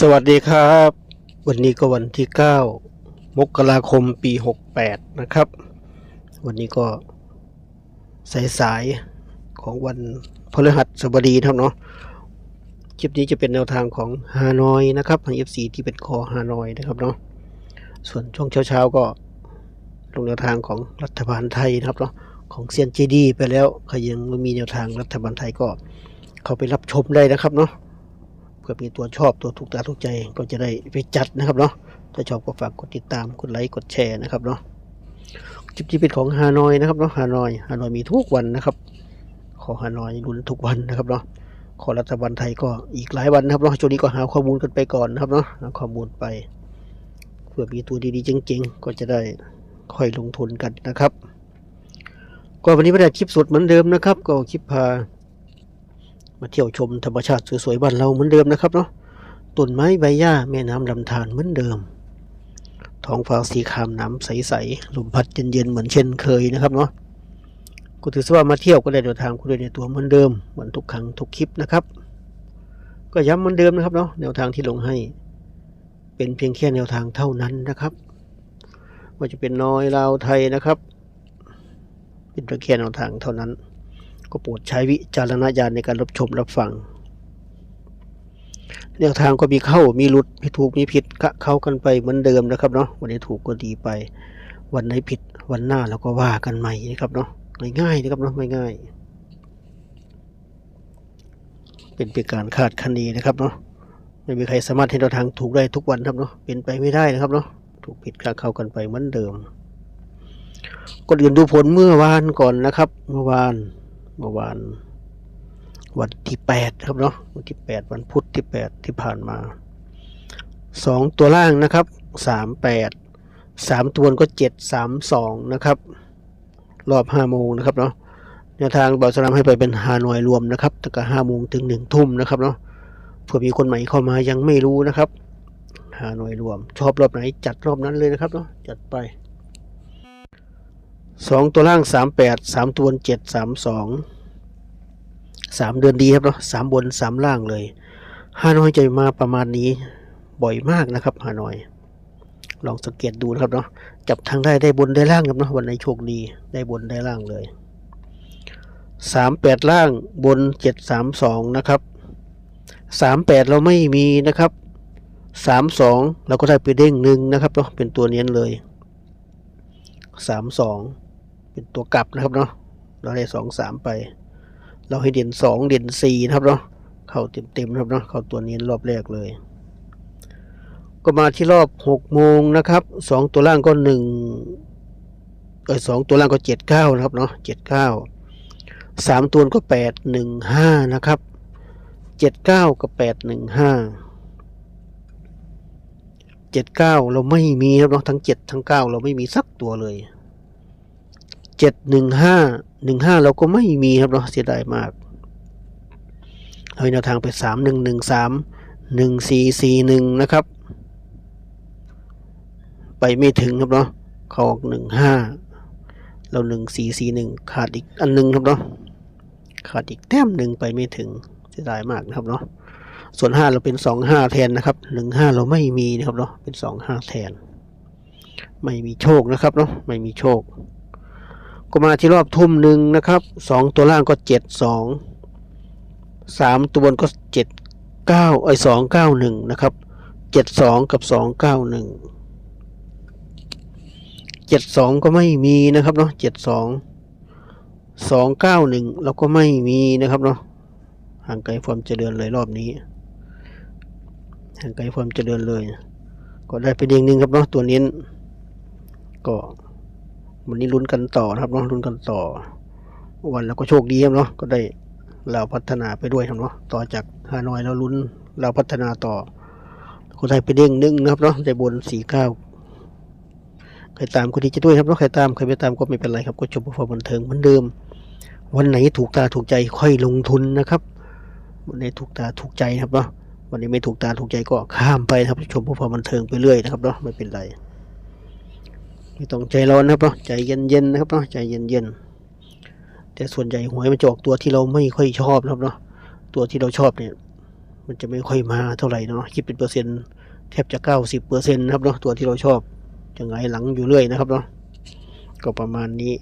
สวัสดีครับ วันนี้ก็วันที่ 9 มกราคมปี 68 นะครับ วันนี้ก็สายๆของวันพฤหัสบดีครับเนาะคลิปนี้จะเป็นแนวทางของฮานอยนะครับทาง FC ที่เป็นคอฮานอยนะครับเนาะส่วนช่วงเช้าๆก็ลงแนวทางของรัฐบาลไทยนะครับเนาะของเซียนเจดีไปแล้วใครยังไม่มีแนวทางรัฐบาลไทยก็เข้าไปรับชมได้นะครับเนาะ พื่อมีตัวชอบตัวถูกตาถูกใจก็จะได้ไปจัดนะครับเนาะถ้าชอบก็ฝากกดติดตามกดไลค์กดแชร์นะครับเนาะคลิปนี้เป็นของฮานอยนะครับเนาะฮานอยฮานอยมีทุกวันนะครับ ขอฮานอยลุ้นทุกวันนะครับเนาะขอรัฐบาลไทยก็อีกหลายวันนะครับเนาะช่วงนี้ก็หาข้อมูลกันไปก่อนนะครับเนาะหาข้อมูลไป เพื่อมีตัวดีๆจริง ๆ ก็จะได้ค่อยลงทุนกันนะครับ ก็วันนี้ไม่ได้คลิปสดเหมือนเดิมนะครับ ก็คลิปพา มาเที่ยวชมธรรมชาติสวยๆบ้านเราเหมือนเดิมนะครับเนาะต้นไม้ใบหญ้าแม่น้ำลำธารเหมือนเดิมท้องฟ้าสีครามน้ำใสๆลมพัดเย็นๆเหมือนเช่นเคยนะครับเนาะก็ถือว่ามาเที่ยวก็ได้เดินทางคุณได้ในตัวเหมือนเดิมเหมือนทุกครั้งทุกคลิปนะครับ ก็ย้ำเหมือนเดิมนะครับเนาะแนวทางที่ลงให้ เป็นเพียงแค่แนวทางเท่านั้นนะครับว่าจะเป็นน้อยลาวไทยนะครับ เป็นเพียงแค่แนวทางเท่านั้น ก็โปรดใช้วิจารณญาณในการรับชมรับฟังแนวทางก็มีเข้ามีหลุดมีถูกมีผิดกะเข้ากันไปเหมือนเดิมนะครับเนาะวันนี้ถูกก็ดีไป วันไหนผิดวันหน้าเราก็ว่ากันใหม่นะครับเนาะง่ายๆนะครับเนาะง่ายๆเป็นเพียงการคาดคะเนนะครับเนาะไม่มีใครสามารถให้แนวทางถูกได้ทุกวันครับเนาะเป็นไปไม่ได้นะครับเนาะถูกผิดกะเข้ากันไปเหมือนเดิมก็อื่นดูผลเมื่อวานก่อนนะครับ เมื่อวาน เมื่อวานวันที่แปดครับเนาะวันที่แปดวันพุธที่แปดที่ผ่านมาสองตัวล่างนะครับสามแปดสามตัวนก็เจ็ดสามสองนะครับ รอบห้าโมงนะครับเนาะแนวทางบอสลามให้ไปเป็นฮานอยรวมนะครับตั้งแต่ห้าโมงถึงหนึ่งทุ่มนะครับเนาะเผื่อมีคนใหม่เข้ามายังไม่รู้นะครับฮานอยรวม ชอบรอบไหนจัดรอบนั้นเลยนะครับเนาะจัดไป สองตัวล่างสามแปดสามตัวบนเจ็ดสามสองสามเดือนดีครับเนาะสามบนสามล่างเลยฮานอยจะมาประมาณนี้บ่อยมากนะครับฮานอย ลองสังเกตดูนะครับเนาะจับทางได้ได้บนได้ล่างครับเนาะวันไหนโชคดีได้บนได้ล่างเลยสามแปดล่างบนเจ็ดสามสองนะครับสามแปดเราไม่มีนะครับสามสองเราก็ได้ไปเด้งหนึ่งนะครับเนาะเป็นตัวเนี้ยเลยสามสอง เป็นตัวกลับนะครับเนาะเราได้สองสามไป เราให้เด่นสองเด่นสี่นะครับเนาะเข้าเต็มๆนะครับเนาะเข้าตัวเนี้รอบแรกเลย ก็มาที่รอบหกโมงนะครับสองตัวล่างก็หนึ่งเออสองตัวล่างก็เจ็ดเก้านะครับเนาะเจ็ดเก้าสามตัวก็แปดหนึ่งห้านะครับเจ็ดเก้ากับแปดหนึ่งห้าเจ็ดเก้าเราไม่มีครับเนาะทั้งเจ็ดทั้งเก้าเราไม่มีสักตัวเลย เจ็ดหนึ่งห้าหนึ่งห้าเราก็ไม่มีครับเนาะเสียดายมากเอาแนวทางไปสามหนึ่งหนึ่งสามหนึ่งสี่สี่หนึ่งนะครับ ไปไม่ถึงครับเนาะเขาออกหนึ่งห้าเราหนึ่งสี่สี่หนึ่งขาดอีกอันหนึ่งครับเนาะขาดอีกแต้มหนึ่งไปไม่ถึงเสียดายมากนะครับเนาะส่วนห้าเราเป็นสองห้าแทนนะครับหนึ่งห้าเราไม่มีนะครับเนาะเป็นสองห้าแทน ไม่มีโชคนะครับเนาะไม่มีโชค ก็มาที่รอบทุ่มหนึ่งนะครับสองตัวล่างก็เจ็ดสองสามตัวบนก็เจ็ดเก้าไอ้สองเก้าหนึ่งนะครับเจ็ดสองกับสองเก้าหนึ่งเจ็ดสองก็ไม่มีนะครับเนาะเจ็ดสองสองเก้าหนึ่งเราก็ไม่มีนะครับเนาะห่างไกลความเจริญเลยรอบนี้ห่างไกลความเจริญเลย ก็ได้ไปเด้งหนึ่งครับเนาะตัวเน้นก็ วันนี้ลุ้นกันต่อนะครับเนาะลุ้นกันต่อ วันแล้วก็โชคดีครับเนาะก็ได้เราพัฒนาไปด้วยครับเนาะต่อจากฮานอยแล้วลุ้นเราพัฒนาต่อก็ได้ไปเด้งหนึ่งนะครับเนาะได้บนสี่เก้าใครตามก็ดีจะด้วยครับแล้วใครตามใครไม่ตามก็ไม่เป็นไรครับก็ชมพอบันเทิงเหมือนเดิม วันไหนถูกตาถูกใจค่อยลงทุนนะครับวันไหนถูกตาถูกใจครับเนาะวันนี้ไม่ถูกตาถูกใจก็ข้ามไปครับชมพอบันเทิงไปเรื่อยนะครับเนาะไม่เป็นไร ไม่ต้องใจร้อนนะครับเนาะใจเย็นๆนะครับเนาะใจเย็นๆแต่ส่วนใหญ่หวยมันจะออกตัวที่เราไม่ค่อยชอบนะครับเนาะตัวที่เราชอบเนี่ย มันจะไม่ค่อยมาเท่าไหร่เนาะคิดเป็นเปอร์เซ็นต์แทบจะเก้าสิบเปอร์เซ็นต์นะครับเนาะตัวที่เราชอบจะไงายหลังอยู่เรื่อยนะครับเนาะก็ประมาณนี้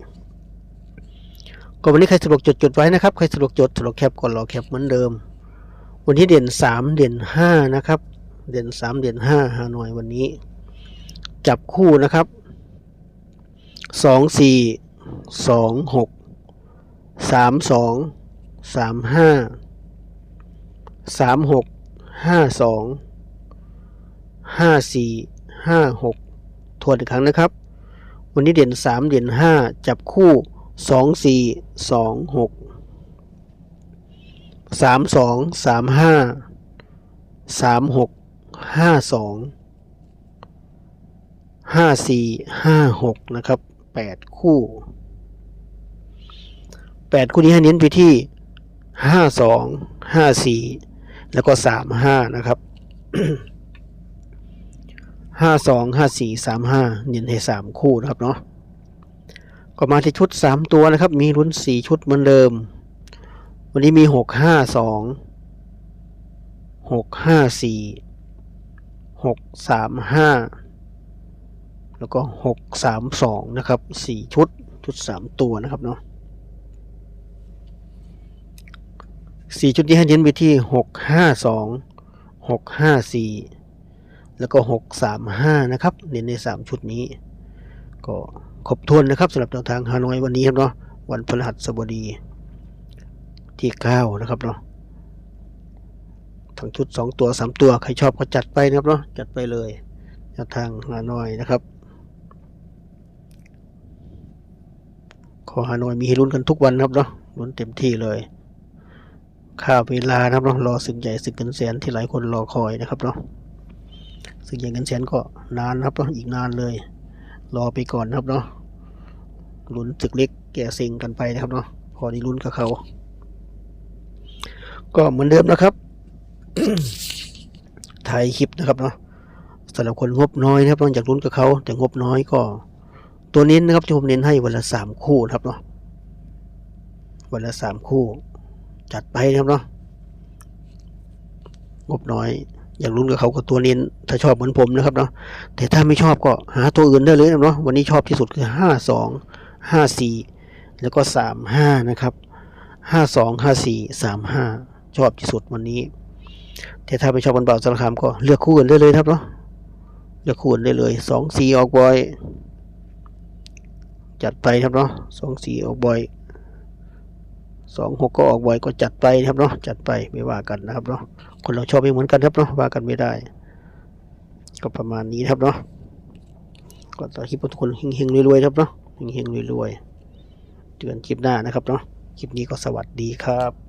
ก็วันนี้ใครสะดวกจดจดไว้นะครับใครสะดวกจดสะดวกแคปก่อนรอแคปเหมือนเดิม วันนี้เด่นสามเด่นห้านะครับ เด่นสามเด่นห้าฮานอยวันนี้ จับคู่นะครับ สองสี่สองหกสามสองสามห้าสามหกห้าสองห้าสี่ห้าหกทวนอีกครั้งนะครับ วันนี้เด่นสามเด่นห้าจับคู่สองสี่สองหกสามสองสามห้าสามหกห้าสองห้าสี่ห้าหกนะครับ แปดคู่แปดคู่นี้ให้เน้นไปที่ห้าสองห้าสี่แล้วก็สามห้านะครับห้าสองห้าสี่สามห้าเน้นให้สามคู่นะครับเนาะก็มาที่ชุดสามตัวนะครับ มีลุ้นสี่ชุดเหมือนเดิม วันนี้มีหกห้าสองหกห้าสี่หกสามห้า แล้วก็หกสามสองนะครับสี่ชุด ชุดสามตัวนะครับเนาะสี่ชุดนี้ให้เน้นไปที่หกห้าสองหกห้าสี่แล้วก็หกสามห้านะครับ เน้นในสามชุดนี้ ก็ครบถ้วนนะครับสำหรับแนวทางฮานอยวันนี้ครับเนาะ วันพฤหัสบดีที่เก้านะครับเนาะทั้งชุดสองตัวสามตัว ใครชอบก็จัดไปนะครับเนาะ จัดไปเลยแนวทางฮานอยนะครับ ขอฮานอยมีให้ลุ้นกันทุกวันครับเนาะลุ้นเต็มที่เลยค่าเวลานะครับเนาะรอสึกใหญ่สึกเงินแสนที่หลายคนรอคอยนะครับเนาะสึกใหญ่เงินแสนก็นานนะครับเนาะอีกนานเลย รอไปก่อนนะครับเนาะลุ้นศึกเล็กแก่สิงกันไปนะครับเนาะพอได้ลุ้นกับเขา ก็เหมือนเดิมนะครับถ่ายคลิปนะครับเนาะสำหรับคนงบน้อยนะครับต้องอยากลุ้นกับเขาแต่งบน้อยก็ ตัวเน้นนะครับที่ผมเน้นให้วันละสามคู่นะครับเนาะวันละสามคู่ จัดไปนะครับเนาะงบน้อย อยากลุ้นกับเขาก็ตัวเน้น ถ้าชอบเหมือนผมนะครับเนาะแต่ถ้าไม่ชอบก็หาตัวอื่นได้เลยนะเนาะวันนี้ชอบที่สุดคือห้าสองห้าสี่แล้วก็สามห้านะครับห้าสองห้าสี่สามห้าชอบที่สุดวันนี้ แต่ถ้าไม่ชอบบอลเบาสารคามก็เลือกคู่อื่นได้เลยครับเนาะเลือกคู่อื่นได้เลยสองสี่ออกบอย จัดไปครับเนาะสองสี่ออกบ่อยสองหกก็ออกบ่อยก็จัดไปนะครับเนาะจัดไปไม่ว่ากันนะครับเนาะคนเราชอบไม่เหมือนกันครับเนาะว่ากันไม่ได้ ก็ประมาณนี้นะครับเนาะก็ต่อคลิปทุกคนเฮงๆรวยๆครับเนาะเฮงๆรวยๆเดือนคลิปหน้านะครับเนาะคลิปนี้ก็สวัสดีครับ